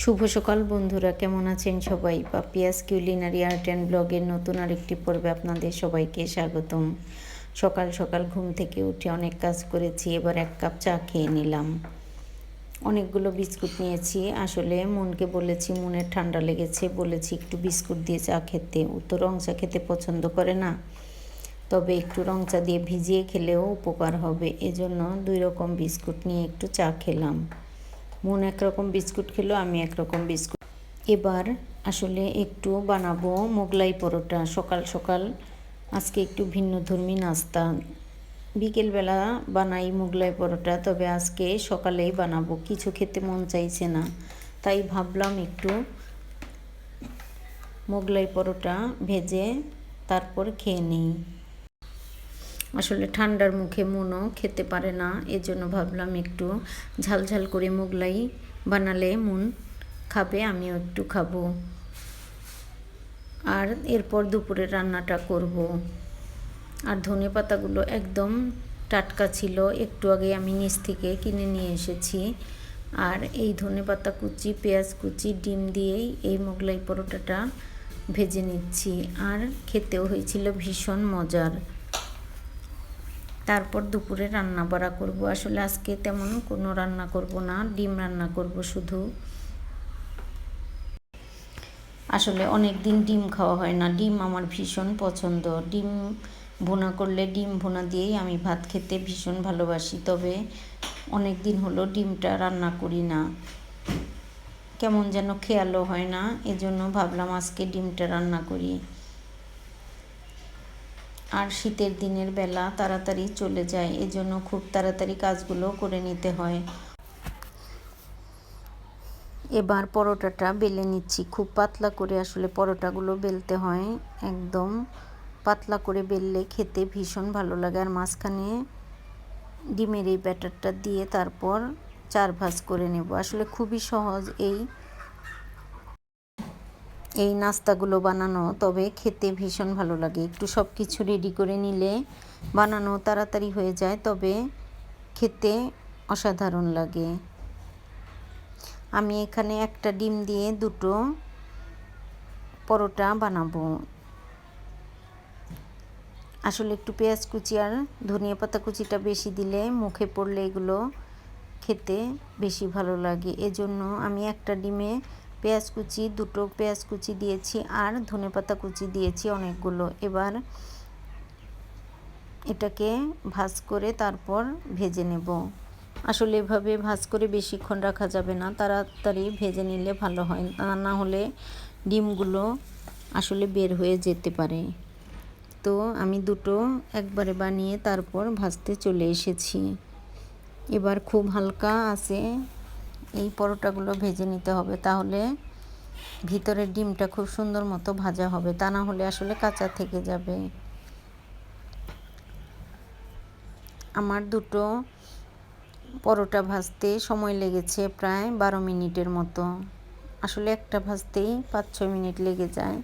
শুভ সকাল বন্ধুরা, কেমন আছেন সবাই? পাপিয়াস কিউলিনারি আর্ট অ্যান্ড ব্লগের নতুন আরেকটি পর্বে আপনাদের সবাইকে স্বাগতম। সকাল সকাল ঘুম থেকে উঠে অনেক কাজ করেছি, এবার এক কাপ চা খেয়ে নিলাম। অনেকগুলো বিস্কুট নিয়েছি, আসলে মনকে বলেছি, মনের ঠান্ডা লেগেছে, বলেছি একটু বিস্কুট দিয়ে চা খেতে। ও তো রং চা খেতে পছন্দ করে না। তবে একটু রং চা দিয়ে ভিজিয়ে খেলেও উপকার হবে। এজন্য দুই রকম বিস্কুট নিয়ে একটু চা খেলাম। মন একরকম বিস্কুট খেলো, আমি একরকম বিস্কুট। এবার আসলে একটু বানাবো মোগলাই পরোটা, সকাল সকাল। আজকে একটু ভিন্ন ধর্মী নাস্তা। বিকেলবেলা বানাই মোগলাই পরোটা, তবে আজকে সকালেই বানাবো। কিছু খেতে মন চাইছে না, তাই ভাবলাম একটু মোগলাই পরোটা ভেজে তারপর খেয়ে নিই। আসলে ঠান্ডার মুখে মনও খেতে পারে না, এজন্য ভাবলাম একটু ঝাল ঝাল করে মোগলাই বানালে মন খাবে, আমিও একটু খাব। আর এরপর দুপুরে রান্নাটা করব। আর ধনে পাতাগুলো একদম টাটকা ছিল, একটু আগে আমি নিচ থেকে কিনে নিয়ে এসেছি। আর এই ধনে পাতা কুচি, পেঁয়াজ কুচি, ডিম দিয়েই এই মোগলাই পরোটাটা ভেজে নিচ্ছি। আর খেতেও হয়েছিল ভীষণ মজার। তারপর দুপুরে রান্না বাড়া করব। আসলে আজকে তেমন কোনো রান্না করব না, ডিম রান্না করব শুধু। আসলে অনেক দিন ডিম খাওয়া হয় না। ডিম আমার ভীষণ পছন্দ। ডিম ভুনা করলে ডিম ভুনা দিয়েই আমি ভাত খেতে ভীষণ ভালোবাসি। তবে অনেক দিন হলো ডিমটা রান্না করি না। কেমন যেন খেয়ালও হয় না। এজন্য ভাবলাম আজকে ডিমটা রান্না করি। আর শীতের দিনের বেলা তাড়াতাড়ি চলে যায়, এজন্য খুব তাড়াতাড়ি কাজগুলো করে নিতে হয়। এবার পরোটাটা বেলে নিচ্ছি। খুব পাতলা করে আসলে পরোটাগুলো বেলতে হয়, একদম পাতলা করে বেললে খেতে ভীষণ ভালো লাগে। আর মাঝখানে ডিমের এই ব্যাটারটা দিয়ে তারপর চার ভাজ করে নেব। আসলে খুবই সহজ এই এই নাস্তাগুলো বানানো, তবে খেতে ভীষণ ভালো লাগে। একটু সব কিছু রেডি করে নিলে বানানো তাড়াতাড়ি হয়ে যায়, তবে খেতে অসাধারণ লাগে। আমি এখানে একটা ডিম দিয়ে দুটো পরোটা বানাবো। আসলে একটু পেঁয়াজ কুচি আর ধনিয়া পাতা কুচিটা বেশি দিলে মুখে পড়লে এগুলো খেতে বেশি ভালো লাগে। এজন্য আমি একটা ডিমে পেঁয়াজ কুচি, দুটো পেঁয়াজ কুচি দিয়েছি আর ধনেপাতা কুচি দিয়েছি অনেকগুলো। এবার এটাকে ভাজ করে তারপর ভেজে নেব। আসলে এভাবে ভাজ করে বেশিক্ষণ রাখা যাবে না, তাড়াতাড়ি ভেজে নিলে ভালো হয়। না হলে ডিমগুলো আসলে বের হয়ে যেতে পারে। তো আমি দুটো একবারে বানিয়ে তারপর ভাজতে চলে এসেছি। এবার খুব হালকা আছে এই পরোটাগুলো ভেজে নিতে হবে। তাহলে ভিতরের ডিমটা খুব সুন্দর মতো ভাজা হবে। তা না হলে আসলে কাঁচা থেকে যাবে। আমার দুটো পরোটা ভাজতে সময় লেগেছে প্রায় বারো মিনিটের মতো। আসলে একটা ভাজতেই পাঁচ ছয় মিনিট লেগে যায়।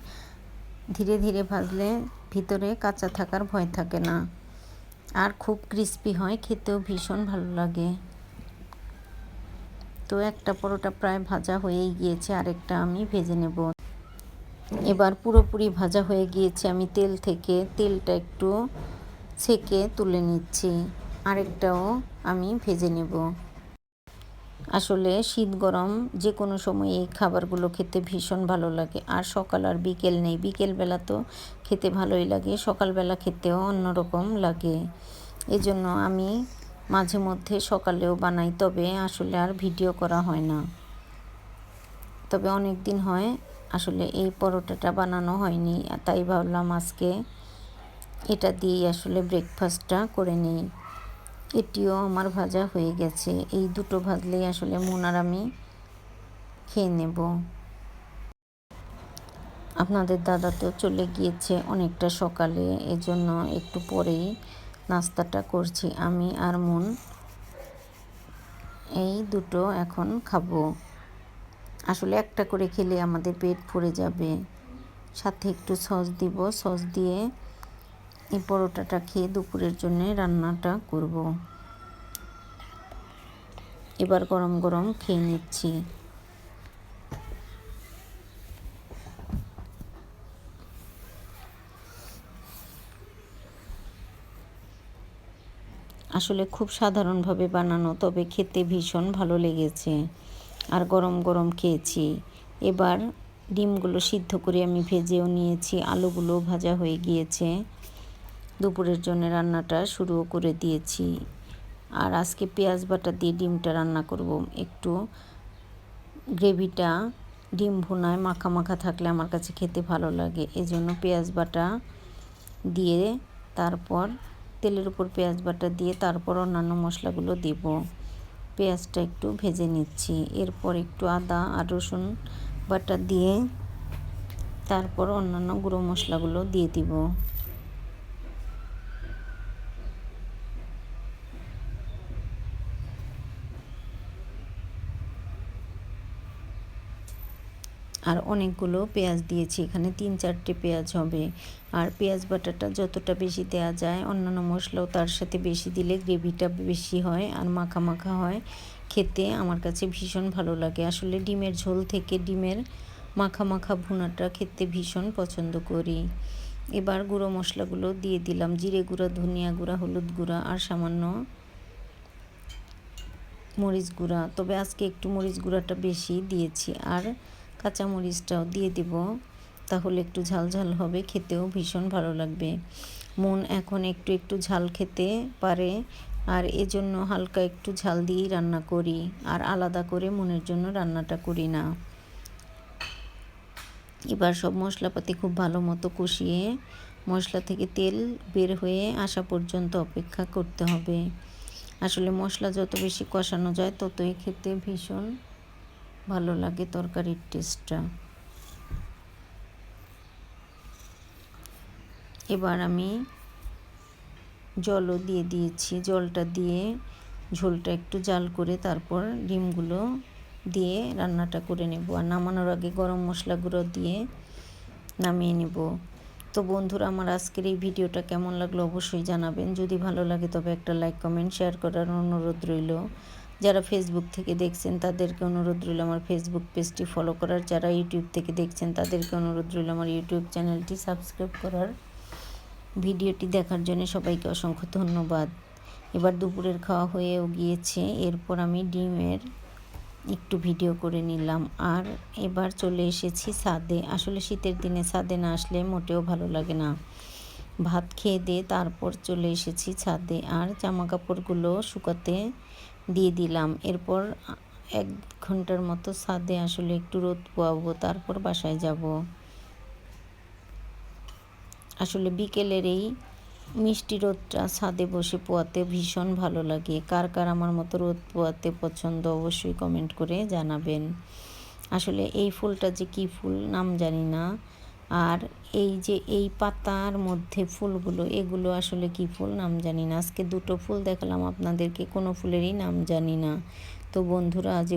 ধীরে ধীরে ভাজলে ভিতরে কাঁচা থাকার ভয় থাকে না। আর খুব ক্রিস্পি হয়, খেতেও ভীষণ ভালো লাগে। তো একটা পরোটা প্রায় ভাজা হয়েই গিয়েছে, আরেকটা আমি ভেজে নেব। এবার পুরোপুরি ভাজা হয়ে গিয়েছে, আমি তেল থেকে তেলটা একটু ছেঁকে তুলে নিচ্ছি, আরেকটাও আমি ভেজে নেব। আসলে শীত গরম যে কোনো সময় এই খাবারগুলো খেতে ভীষণ ভালো লাগে, আর সকাল আর বিকেল নেই। বিকেলবেলা তো খেতে ভালোই লাগে, সকালবেলা খেতেও অন্যরকম লাগে। এজন্য আমি মাঝে মধ্যে সকালেও বানাই, তবে আসলে আর ভিডিও করা হয় না। তবে অনেক দিন হয় আসলে এই পরোটাটা বানানো হয়নি, তাই ভাবলাম আজকে এটা দিয়েই আসলে ব্রেকফাস্টটা করে নিই। এটিও আমার ভাজা হয়ে গেছে, এই দুটো ভাজলেই আসলে মোনার আমি খেয়ে নেব। আপনাদের দাদা তো চলে গিয়েছে অনেকটা সকালে, এজন্য একটু পরেই নাস্তাটা করছি আমি আর মন। এই দুটো এখন খাব। আসলে একটা করে খেলে আমাদের পেট ভরে যাবে। সাথে একটু সস দিব। সস দিয়ে এই পরোটাটা খেয়ে দুপুরের জন্য রান্নাটা করব। এবার গরম গরম খেয়ে নিচ্ছি। আসলে খুব সাধারণভাবে বানানো, তবে খেতে ভীষণ ভালো লেগেছে। আর গরম গরম খেয়েছি। এবার ডিমগুলো সিদ্ধ করে আমি ভেজেও নিয়েছি আলুগুলো ভাজা হয়ে গিয়েছে। দুপুরের জন্য রান্নাটা শুরুও করে দিয়েছি। আর আজকে পেঁয়াজ বাটা দিয়ে ডিমটা রান্না করব। একটু গ্রেভিটা ডিম ভুনায় মাখা মাখা থাকলে আমার কাছে খেতে ভালো লাগে। এজন্য পেঁয়াজ বাটা দিয়ে তারপর তেলের উপর পেঁয়াজ বাটা দিয়ে তারপর অন্যান্য মশলাগুলো দেব। পেঁয়াজটা একটু ভেজে নিচ্ছি। এরপর একটু আদা আর রসুন বাটা দিয়ে তারপর অন্যান্য গুঁড়ো মশলাগুলো দিয়ে দিব। আর অনেকগুলো পেঁয়াজ দিয়েছি। এখানে তিন চারটে পেঁয়াজ হবে। আর পেঁয়াজ বাটাটা যতটা বেশি দেওয়া যায়, অন্যান্য মশলাও তার সাথে বেশি দিলে গ্রেভিটা বেশি হয় আর মাখা মাখা হয়। খেতে আমার কাছে ভীষণ ভালো লাগে। আসলে ডিমের ঝোল থেকে ডিমের মাখা মাখা ভুনাটা খেতে ভীষণ পছন্দ করি। এবার গুঁড়ো মশলাগুলো দিয়ে দিলাম। জিরে গুঁড়া, ধনিয়া গুঁড়া, হলুদ গুঁড়া আর সামান্য মরিচ গুঁড়া। তবে আজকে একটু মরিচ গুঁড়াটা বেশি দিয়েছি। আর কাঁচামরিচটাও দিয়ে দিব। তাহলে একটু ঝাল ঝাল হবে, খেতেও ভীষণ ভালো লাগবে। মন এখন একটু একটু ঝাল খেতে পারে আর এজন্য হালকা একটু ঝাল দিয়েই রান্না করি আর আলাদা করে মনের জন্য রান্নাটা করি না। এবার সব মশলাপাতি খুব ভালো মতো কষিয়ে মশলা থেকে তেল বের হয়ে আসা পর্যন্ত অপেক্ষা করতে হবে। আসলে মশলা যত বেশি কষানো যায় ততই খেতে ভীষণ ভালো লাগে তরকারির টেস্টটা এবার আমি জলও দিয়ে দিয়েছি। জলটা দিয়ে ঝোলটা একটু জাল করে তারপর ডিমগুলো দিয়ে রান্নাটা করে নেব। আর নামানোর আগে গরম মশলা গুঁড়ো দিয়ে নামিয়ে নেব। তো বন্ধুরা, আমার আজকের এই ভিডিওটা কেমন লাগল অবশ্যই জানাবেন। যদি ভালো লাগে তবে একটা লাইক কমেন্ট শেয়ার করার অনুরোধ রইল। যারা ফেসবুক থেকে দেখছেন, তাদেরকে অনুরোধ রইল আমার ফেসবুক পেজটি ফলো করার। যারা ইউটিউব থেকে দেখছেন, তাদেরকে অনুরোধ রইল আমার ইউটিউব চ্যানেলটি সাবস্ক্রাইব করার। ভিডিওটি দেখার জন্য সবাইকে অসংখ্য ধন্যবাদ। এবার দুপুরের খাওয়া হয়েও গিয়েছে, এরপর আমি ডিমের একটু ভিডিও করে নিলাম। আর এবার চলে এসেছি ছাদে আসলে শীতের দিনে ছাদে না আসলে মোটেও ভালো লাগে না। ভাত খেয়ে দিয়ে তারপর চলে এসেছি ছাদে। আর জামা কাপড়গুলো শুকাতে দিয়ে দিলাম। এরপর এক ঘণ্টার মতো ছাদে আসলে একটু রোদ পোয়াবো তারপর বাসায় যাব। আসলে বিকেলের এই মিষ্টি রোদটা ছাদে বসে পোয়াতে ভীষণ ভালো লাগে। কার কার আমার মতো রোদ পোয়াতে পছন্দ অবশ্যই কমেন্ট করে জানাবেন। আসলে এই ফুলটা যে কী ফুল নাম জানি না। আর এই যে এই পাতার মধ্যে ফুলগুলো, এগুলো আসলে কি ফুল নাম জানি না। আজকে দুটো ফুল দেখালাম, আপনাদেরকে কোনো ফুলেরই নাম জানি না। তো বন্ধুরা, আজ